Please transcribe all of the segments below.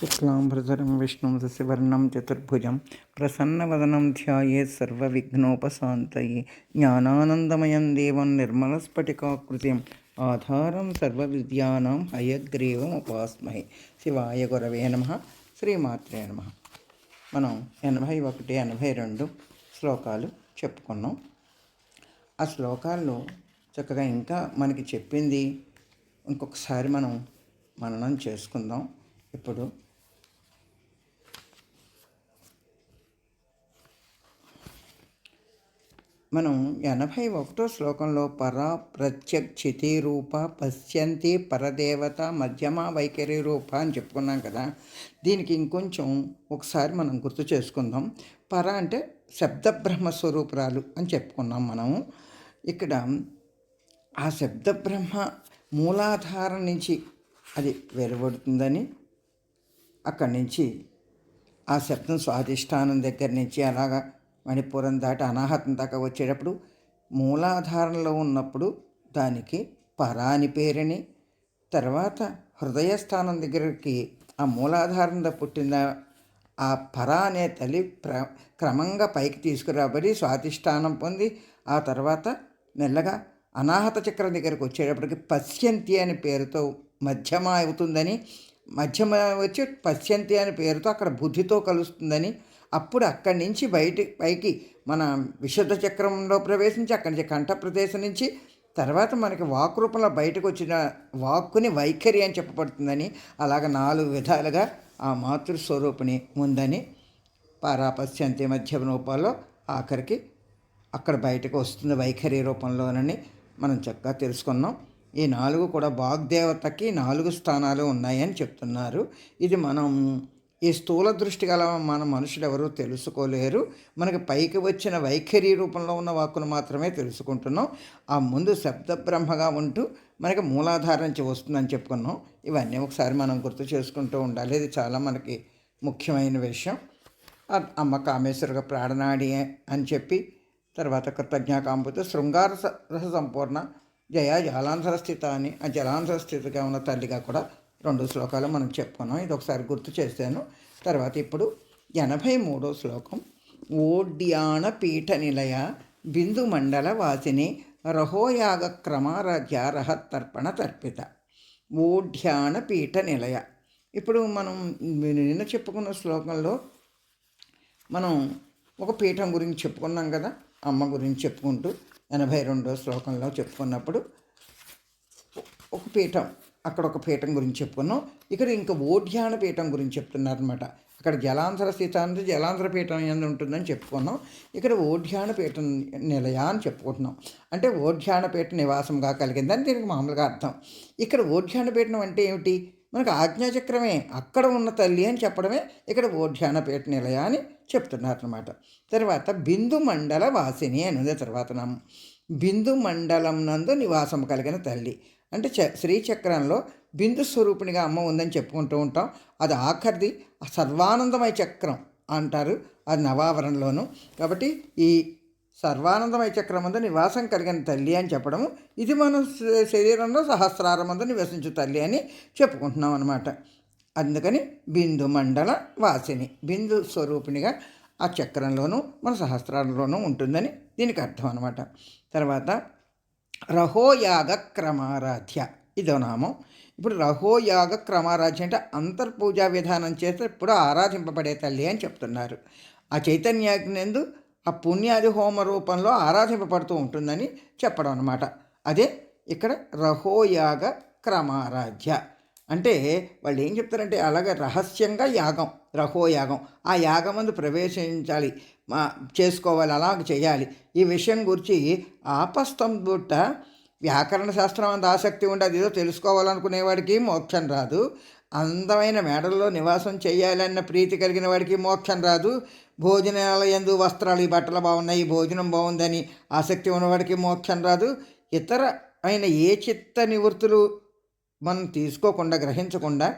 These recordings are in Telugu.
శుక్లాంబరధరం విష్ణుం శశివర్ణం చతుర్భుజం ప్రసన్నవదనం ధ్యాయే సర్వవిఘ్నోపశాంతయే. జ్ఞానానందమయం దేవం నిర్మలస్ఫటికాకృతిం ఆధారం సర్వ విద్యానాం హయగ్రీవం ఉపాస్మహే శివాయ గురవే నమ. శ్రీమాత్రే నమ. మనం ఎనభై ఒకటి ఎనభై రెండు శ్లోకాలు చెప్పుకున్నాం. ఆ శ్లోకాల్లో చక్కగా ఇంకా మనకి చెప్పింది ఇంకొకసారి మనం మననం చేసుకుందాం. ఇప్పుడు మనం ఎనభై ఒకటో శ్లోకంలో పర ప్రత్యక్షితి రూప పశ్యంతి పరదేవత మధ్యమ వైఖరి రూప అని చెప్పుకున్నాం కదా. దీనికి ఇంకొంచెం ఒకసారి మనం గుర్తు చేసుకుందాం. పర అంటే శబ్ద బ్రహ్మ అని చెప్పుకున్నాం మనము ఇక్కడ ఆ శబ్ద బ్రహ్మ మూలాధారం నుంచి అది వెలువడుతుందని అక్కడి నుంచి ఆ శబ్దం స్వాధిష్టానం దగ్గర నుంచి అలాగా మణిపురం దాటి అనాహతం దాకా వచ్చేటప్పుడు మూలాధారంలో ఉన్నప్పుడు దానికి పర అని పేరని తర్వాత హృదయస్థానం దగ్గరికి ఆ మూలాధారంలో పుట్టిన ఆ పర అనే తల్లి ప్ర క్రమంగా పైకి తీసుకురాబడి స్వాతిష్టానం పొంది ఆ తర్వాత మెల్లగా అనాహత చక్రం దగ్గరికి వచ్చేటప్పటికి పశ్యంతి అనే పేరుతో మధ్యమ అవుతుందని మధ్యమ వచ్చి పశ్యంతి అనే పేరుతో అక్కడ బుద్ధితో కలుస్తుందని అప్పుడు అక్కడి నుంచి బయటి పైకి మన విశుద్ధ చక్రంలో ప్రవేశించి అక్కడి నుంచి కంఠ ప్రదేశం నుంచి తర్వాత మనకి వాక్ రూపంలో బయటకు వచ్చిన వాక్కుని వైఖరి అని చెప్పబడుతుందని అలాగ నాలుగు విధాలుగా ఆ మాతృస్వరూపిణి ఉందని పారాపశ్యంతి మధ్య రూపాల్లో ఆఖరికి అక్కడ బయటకు వస్తుంది వైఖరి రూపంలోనని మనం చక్కగా తెలుసుకున్నాం. ఈ నాలుగు కూడా వాగ్దేవతకి నాలుగు స్థానాలు ఉన్నాయని చెప్తున్నారు. ఇది మనం ఈ స్థూల దృష్టి గల మన మనుషులు ఎవరూ తెలుసుకోలేరు. మనకి పైకి వచ్చిన వైఖరి రూపంలో ఉన్న వాక్కును మాత్రమే తెలుసుకుంటున్నాం. ఆ ముందు శబ్ద బ్రహ్మగా ఉంటూ మనకి మూలాధార నుంచి వస్తుందని చెప్పుకున్నాం. ఇవన్నీ ఒకసారి మనం గుర్తు చేసుకుంటూ ఉండాలి. ఇది చాలా మనకి ముఖ్యమైన విషయం. అమ్మ కామేశ్వరుగా ప్రాణనాడి అని చెప్పి తర్వాత కృతజ్ఞాకాంబుత శృంగార రస సంపూర్ణ జయ జలాంధర స్థిత అని ఆ జలాంధర స్థితిగా ఉన్న తల్లిగా కూడా రెండు శ్లోకాలు మనం చెప్పుకున్నాం. ఇది ఒకసారి గుర్తు చేశాను తర్వాత ఇప్పుడు ఎనభై మూడో శ్లోకం. ఓడ్యాన పీఠ నిలయ బిందు మండల వాసిని రహోయాగ క్రమారాధ్య రహత్తర్పణ తర్పిత. ఓఢ్యాన పీఠ నిలయ. ఇప్పుడు మనం నిన్న చెప్పుకున్న శ్లోకంలో మనం ఒక పీఠం గురించి చెప్పుకున్నాం కదా అమ్మ గురించి చెప్పుకుంటూ ఎనభై రెండో శ్లోకంలో చెప్పుకున్నప్పుడు ఒక పీఠం అక్కడ ఒక పీఠం గురించి చెప్పుకున్నాం. ఇక్కడ ఇంకా ఓఢ్యాన పీఠం గురించి చెప్తున్నారనమాట అక్కడ జలాంధ్ర స్థిత జలాంధ్ర పీఠం ఎందు ఉంటుందని చెప్పుకున్నాం. ఇక్కడ ఓఢ్యాన పీఠం నిలయ అని చెప్పుకుంటున్నాం. అంటే ఓఢ్యాన పీఠ నివాసంగా కలిగిందని దీనికి మామూలుగా అర్థం. ఇక్కడ ఓఢ్యాన పీఠం అంటే ఏమిటి? మనకు ఆజ్ఞాచక్రమే అక్కడ ఉన్న తల్లి అని చెప్పడమే ఇక్కడ ఓఢ్యాన పీఠ నిలయ అని చెప్తున్నారనమాట తర్వాత బిందు మండల వాసిని అని ఉంది. తర్వాత నామం బిందు మండలం నందు నివాసం కలిగిన తల్లి. అంటే చ శ్రీచక్రంలో బిందు స్వరూపిణిగా అమ్మ ఉందని చెప్పుకుంటూ ఉంటాం. అది ఆఖరిది సర్వానందమయ చక్రం అంటారు. అది నవావరణలోను. కాబట్టి ఈ సర్వానందమయ చక్రం మందు నివాసం కలిగిన తల్లి అని చెప్పడము ఇది మన శరీరంలో సహస్రారం మందు నివసించు తల్లి అని చెప్పుకుంటున్నాం అనమాట అందుకని బిందు మండల వాసిని బిందు స్వరూపిణిగా ఆ చక్రంలోనూ మన సహస్రారంలోనూ ఉంటుందని దీనికి అర్థం అనమాట తర్వాత రహోయాగ క్రమారాధ్య ఇదో నామం. ఇప్పుడు రహోయాగ క్రమారాధ్య అంటే అంతర్పూజా విధానం చేస్తే ఇప్పుడు ఆరాధింపబడే తల్లి అని చెప్తున్నారు. ఆ చైతన్యాగ్నందు ఆ పుణ్యాది హోమ రూపంలో ఆరాధింపబడుతూ ఉంటుందని చెప్పడం అనమాట అదే ఇక్కడ రహోయాగ క్రమారాధ్య అంటే వాళ్ళు ఏం చెప్తారంటే అలాగే రహస్యంగా యాగం రహోయాగం ఆ యాగం అందు ప్రవేశించాలి మా చేసుకోవాలి అలాగ చేయాలి. ఈ విషయం గురించి ఆపస్తం బుట్ట వ్యాకరణ శాస్త్రం అంత ఆసక్తి ఉండదు. ఏదో తెలుసుకోవాలనుకునేవాడికి మోక్షం రాదు. అందమైన మేడల్లో నివాసం చేయాలన్న ప్రీతి కలిగిన వాడికి మోక్షం రాదు. భోజనాలయందు వస్త్రాలు ఈ బట్టలు బాగున్నాయి భోజనం బాగుందని ఆసక్తి ఉన్నవాడికి మోక్షం రాదు. ఇతర అయిన ఏ చిత్త నివృత్తులు మనం తీసుకోకుండా గ్రహించకుండా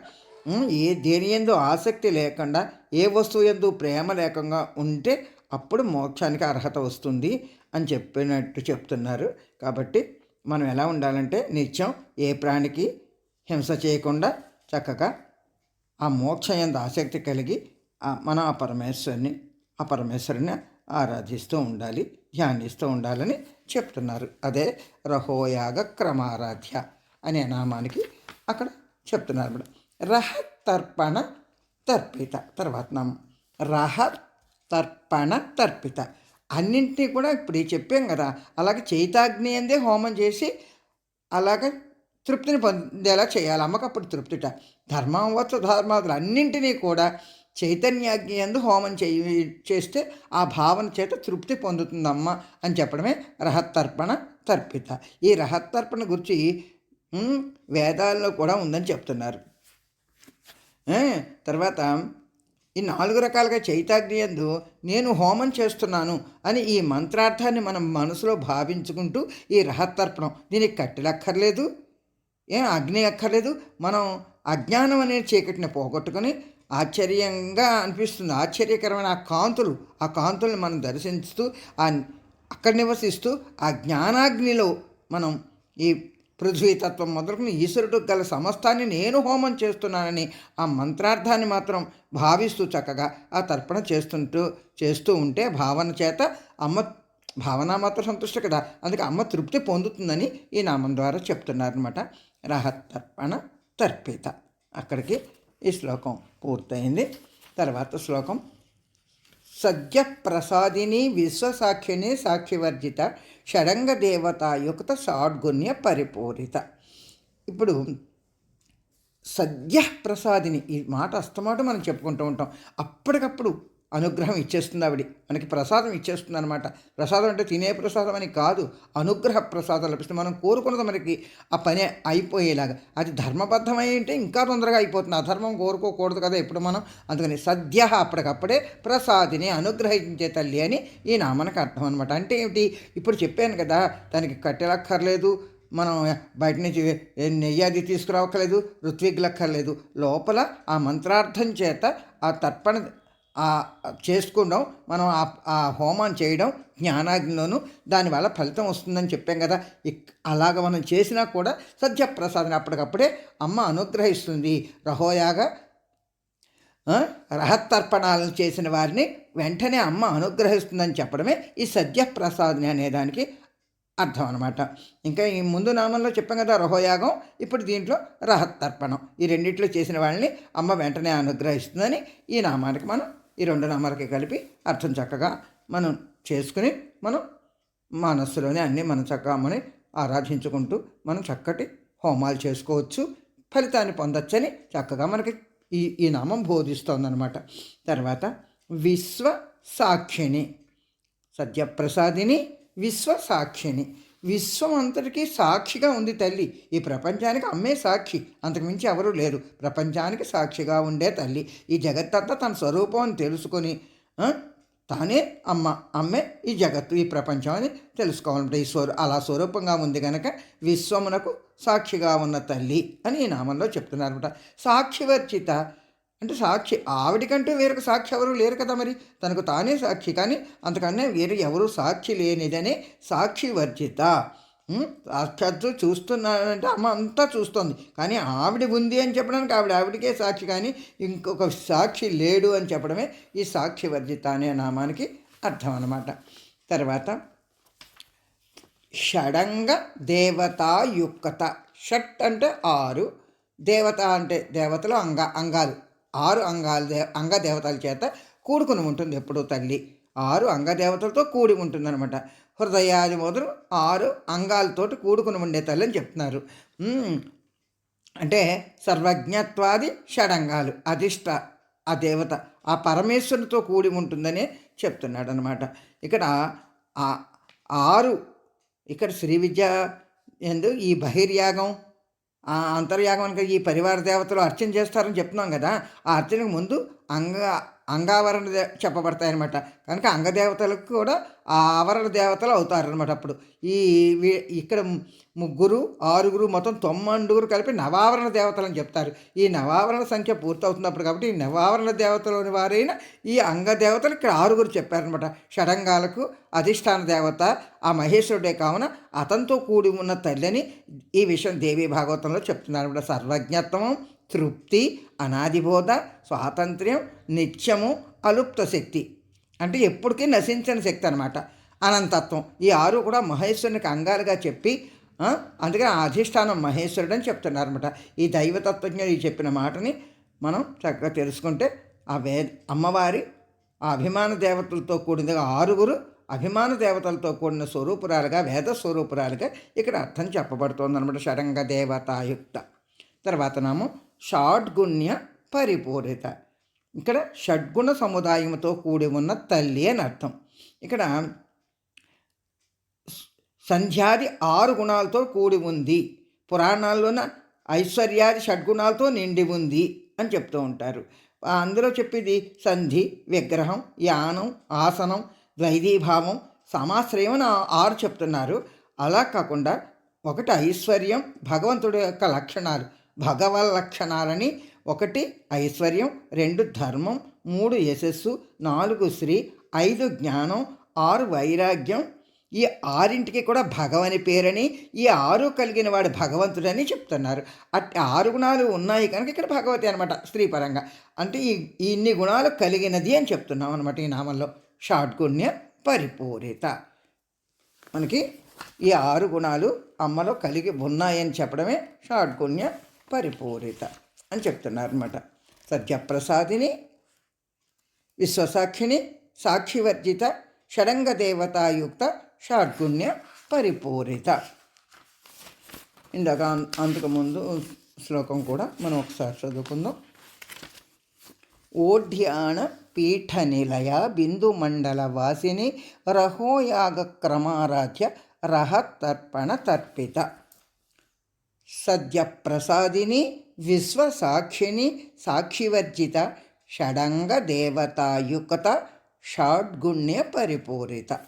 ఏ దేని ఎందు ఆసక్తి లేకుండా ఏ వస్తువు ఎందు ప్రేమ లేకుండా ఉంటే అప్పుడు మోక్షానికి అర్హత వస్తుంది అని చెప్పినట్టు చెప్తున్నారు. కాబట్టి మనం ఎలా ఉండాలంటే నిత్యం ఏ ప్రాణికి హింస చేయకుండా చక్కగా ఆ మోక్షం ఎందు ఆసక్తి కలిగి మన ఆ పరమేశ్వరుని ఆ పరమేశ్వరుని ఆరాధిస్తూ ఉండాలి ధ్యానిస్తూ ఉండాలని చెప్తున్నారు. అదే రహోయాగ క్రమారాధ్య. అనే నామానికి అక్కడ చెప్తున్నారు అన్నమాట రహ తర్పణ తర్పిత తర్వాత నామం రహ తర్పణ తర్పిత. అన్నింటినీ కూడా ఇప్పుడు చెప్పాం కదా. అలాగే చైతాగ్ని అందే హోమం చేసి అలాగే తృప్తిని పొందేలా చేయాలి. అమ్మకప్పుడు తృప్తిట. ధర్మం అవ్వచ్చు ధర్మాదులు అన్నింటినీ కూడా చైతన్యాగ్ని ఎందు హోమం చేయి చేస్తే ఆ భావన చేత తృప్తి పొందుతుందమ్మ అని చెప్పడమే రహత్తర్పణ తర్పిత. ఈ రహత్తర్పణ గురించి వేదాల్లో కూడా ఉందని చెప్తున్నారు. తర్వాత ఈ నాలుగు రకాలుగా చైతాగ్నియందు నేను హోమం చేస్తున్నాను అని ఈ మంత్రార్థాన్ని మనం మనసులో భావించుకుంటూ ఈ రహత్తర్పణం దీనికి కట్టెలక్కర్లేదు. ఏం? అగ్ని అక్కర్లేదు. మనం అజ్ఞానం అనే చీకటిని పోగొట్టుకొని ఆశ్చర్యంగా అనిపిస్తుంది. ఆశ్చర్యకరమైన ఆ కాంతులు ఆ కాంతుల్ని మనం దర్శిస్తూ ఆ అక్కడ నివసిస్తూ ఆ జ్ఞానాగ్నిలో మనం ఈ పృథ్వీతత్వం మొదలుకుని ఈశ్వరుడు గల సమస్తాన్ని నేను హోమం చేస్తున్నానని ఆ మంత్రార్థాన్ని మాత్రం భావిస్తూ చక్కగా ఆ తర్పణ చేస్తుంటూ చేస్తూ ఉంటే భావన చేత అమ్మ భావన మాత్రం సంతుష్ట కదా. అందుకే అమ్మ తృప్తి పొందుతుందని ఈ నామం ద్వారా చెప్తున్నారనమాట రహత్తర్పణ తర్పిత. అక్కడికి ఈ శ్లోకం పూర్తయింది. తర్వాత శ్లోకం సద్య ప్రసాదిని విశ్వసాక్షిని సాక్షివర్జిత షడంగ దేవతాయుక్త షాడ్గుణ్య పరిపూరిత. ఇప్పుడు సద్య ప్రసాదిని ఈ మాట అస్తమాట మనం చెప్పుకుంటూ ఉంటాం. అప్పటికప్పుడు అనుగ్రహం ఇచ్చేస్తుంది ఆవిడ. మనకి ప్రసాదం ఇచ్చేస్తుంది అనమాట ప్రసాదం అంటే తినే ప్రసాదం అని కాదు అనుగ్రహ ప్రసాదం లభిస్తుంది. మనం కోరుకున్నది మనకి ఆ పని అయిపోయేలాగా. అది ధర్మబద్ధమై అంటే ఇంకా తొందరగా అయిపోతుంది. అధర్మం కోరుకోకూడదు కదా ఇప్పుడు మనం? అందుకని సద్య అప్పటికప్పుడే ప్రసాదిని అనుగ్రహించే తల్లి అని ఈ నామనకు అర్థం అనమాట అంటే ఏమిటి? ఇప్పుడు చెప్పాను కదా దానికి కట్టెలక్కర్లేదు. మనం బయట నుంచి నెయ్యి అది తీసుకురావక్కర్లేదు ఋత్విగ్లక్కర్లేదు. లోపల ఆ మంత్రార్థం చేత ఆ తర్పణ చేసుకోవడం మనం ఆ ఆ హోమం చేయడం జ్ఞానాగ్నిలోను దానివల్ల ఫలితం వస్తుందని చెప్పాం కదా. అలాగ మనం చేసినా కూడా సత్యప్రసాదం అప్పటికప్పుడే అమ్మ అనుగ్రహిస్తుంది. రహోయాగా రహత్తర్పణాలను చేసిన వారిని వెంటనే అమ్మ అనుగ్రహిస్తుందని చెప్పడమే ఈ సద్యప్రసాదిని అనేదానికి అర్థం అనమాట ఇంకా ఈ ముందు నామంలో చెప్పాం కదా రహోయాగం ఇప్పుడు దీంట్లో రహత్తర్పణం. ఈ రెండిట్లో చేసిన వాళ్ళని అమ్మ వెంటనే అనుగ్రహిస్తుందని ఈ నామానికి మనం ఈ రెండు నామాలకి కలిపి అర్థం చక్కగా మనం చేసుకుని మనం మనస్సులోనే అన్నీ మనం చక్కగా అమ్మని ఆరాధించుకుంటూ మనం చక్కటి హోమాలు చేసుకోవచ్చు. ఫలితాన్ని పొందొచ్చని చక్కగా మనకి ఈ ఈ నామం బోధిస్తోందనమాట తర్వాత విశ్వ సాక్షిణి సత్యప్రసాదిని విశ్వ సాక్షిని విశ్వం అంతటికీ సాక్షిగా ఉంది తల్లి. ఈ ప్రపంచానికి అమ్మే సాక్షి. అంతకుమించి ఎవరూ లేరు. ప్రపంచానికి సాక్షిగా ఉండే తల్లి. ఈ జగత్తంతా తన స్వరూపం అని తెలుసుకొని తానే అమ్మ అమ్మే ఈ జగత్తు ఈ ప్రపంచం అని తెలుసుకోవాలంటే. ఈ స్వరూ అలా స్వరూపంగా ఉంది కనుక విశ్వమునకు సాక్షిగా ఉన్న తల్లి అని ఈ నామంలో చెప్తున్నారనమాట సాక్షివర్చిత అంటే సాక్షి ఆవిడికంటూ వేరొక సాక్షి ఎవరు లేరు కదా మరి. తనకు తానే సాక్షి. కానీ అంతకన్నా వేరు ఎవరు సాక్షి లేనిదనే సాక్షి వర్జిత. సాక్షాత్తు చూస్తున్నానంటే అమ్మ అంతా చూస్తోంది. కానీ ఆవిడ ఉంది అని చెప్పడానికి ఆవిడ ఆవిడకే సాక్షి. కానీ ఇంకొక సాక్షి లేడు అని చెప్పడమే ఈ సాక్షి వర్జిత అనే నామానికి అర్థం అన్నమాట. తర్వాత షడంగ దేవతాయుక్త షట్ అంటే ఆరు దేవత అంటే దేవతలు అంగ అంగాలు. ఆరు అంగాల దే అంగదేవతల చేత కూడుకుని ఉంటుంది ఎప్పుడూ తల్లి. ఆరు అంగదేవతలతో కూడి ఉంటుందన్నమాట. హృదయాది మొదలు ఆరు అంగాలతోటి కూడుకుని ఉండే తల్లి అని చెప్తున్నారు. అంటే సర్వజ్ఞత్వాది షడంగాలు అధిష్ట ఆ దేవత ఆ పరమేశ్వరునితో కూడి ఉంటుందనే చెప్తున్నాడు అనమాట ఇక్కడ ఆరు ఇక్కడ శ్రీ విద్య ఎందు ఈ బహిర్యాగం ఆ అంతర్యాగం అనగా ఈ పరివార దేవతలు అర్చన చేస్తారని చెప్తున్నాం కదా ఆ అర్చనకు ముందు అంగ అంగావరణ దే చెప్పబడతాయి అనమాట కనుక అంగదేవతలకు కూడా ఆ ఆవరణ దేవతలు అవుతారనమాట అప్పుడు. ఈ ఇక్కడ ముగ్గురు ఆరుగురు మొత్తం తొమ్మండుగురు కలిపి నవావరణ దేవతలు అని చెప్తారు. ఈ నవావరణ సంఖ్య పూర్తవుతున్నప్పుడు కాబట్టి ఈ నవావరణ దేవతలోని వారైన ఈ అంగదేవతలు ఇక్కడ ఆరుగురు చెప్పారనమాట షడంగాలకు అధిష్టాన దేవత ఆ మహేశ్వరుడే కావున అతనితో కూడి ఉన్న తల్లిని ఈ విషయం దేవీ భాగవతంలో చెప్తున్నారు అనమాట సర్వజ్ఞత్వం తృప్తి అనాదిబోధ స్వాతంత్ర్యం నిత్యము అలుప్త శక్తి అంటే ఎప్పటికీ నశించని శక్తి అనమాట అనంతత్వం. ఈ ఆరు కూడా మహేశ్వరునికి అంగాలుగా చెప్పి ఆ, అందుకే ఆ అధిష్టానం మహేశ్వరుడు అని చెప్తున్నారు అనమాట ఈ దైవతత్వజ్ఞుడు ఈ చెప్పిన మాటని మనం చక్కగా తెలుసుకుంటే ఆ వే అమ్మవారి ఆ అభిమాన దేవతలతో కూడిన ఆరుగురు అభిమాన దేవతలతో కూడిన స్వరూపురాలుగా వేద స్వరూపురాలుగా ఇక్కడ అర్థం చెప్పబడుతోంది అనమాట షడంగ దేవతాయుక్త. తర్వాత నాము షాడ్గుణ్య పరిపూరిత ఇక్కడ షడ్గుణ సముదాయంతో కూడి ఉన్న తల్లి అని అర్థం. ఇక్కడ సంధ్యాది ఆరు గుణాలతో కూడి ఉంది. పురాణాల్లోన ఐశ్వర్యాది షడ్గుణాలతో నిండి ఉంది అని చెప్తూ ఉంటారు. అందులో చెప్పేది సంధి విగ్రహం యానం ఆసనం ద్వైదీభావం సమాశ్రయం అని ఆరు చెప్తున్నారు. అలా కాకుండా ఒకటి ఐశ్వర్యం భగవంతుడి యొక్క లక్షణాలు. భగవల్ లక్షణాలని ఒకటి ఐశ్వర్యం రెండు ధర్మం మూడు యశస్సు నాలుగు శ్రీ ఐదు జ్ఞానం ఆరు వైరాగ్యం. ఈ ఆరింటికి కూడా భగవని పేరని ఈ ఆరు కలిగిన వాడు భగవంతుడని చెప్తున్నారు. అట్ ఆరు గుణాలు ఉన్నాయి కనుక ఇక్కడ భగవతి అనమాట స్త్రీపరంగా. అంటే ఈ ఈ ఇన్ని గుణాలు కలిగినది అని చెప్తున్నాం అనమాట ఈ నామంలో. షాడ్గుణ్య పరిపూరిత. మనకి ఈ ఆరు గుణాలు అమ్మలో కలిగి ఉన్నాయని చెప్పడమే షాడ్గుణ్య పరిపూరిత అని చెప్తున్నారనమాట సత్యప్రసాదిని విశ్వసాక్షిని సాక్షివర్జిత షడంగదేవతాయుక్త షాడ్గుణ్య పరిపూరిత. ఇందాక అంతకుముందు శ్లోకం కూడా మనం ఒకసారి చదువుకుందాం. ఓఢ్యాణ పీఠ నిలయ బిందుమండల వాసిని రహోయాగ క్రమారాధ్య రహతర్పణ తర్పిత. సద్యప్రసాదిని విశ్వసాక్షిని సాక్షివర్జిత షడంగ దేవతాయుక్త షాడ్గుణ్య పరిపూరిత.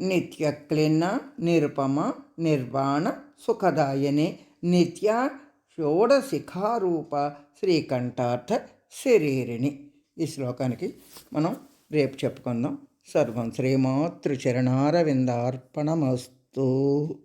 నిత్యక్లిన్న నిరుపమ నిర్వాణ సుఖదాయని నిత్య షోడశిఖారూప శ్రీకంఠార్థ శరీరిణి. ఈ శ్లోకానికి మనం రేపు చెప్పుకుందాం. సర్వం శ్రీమాతృచరణారవిందార్పణమస్తు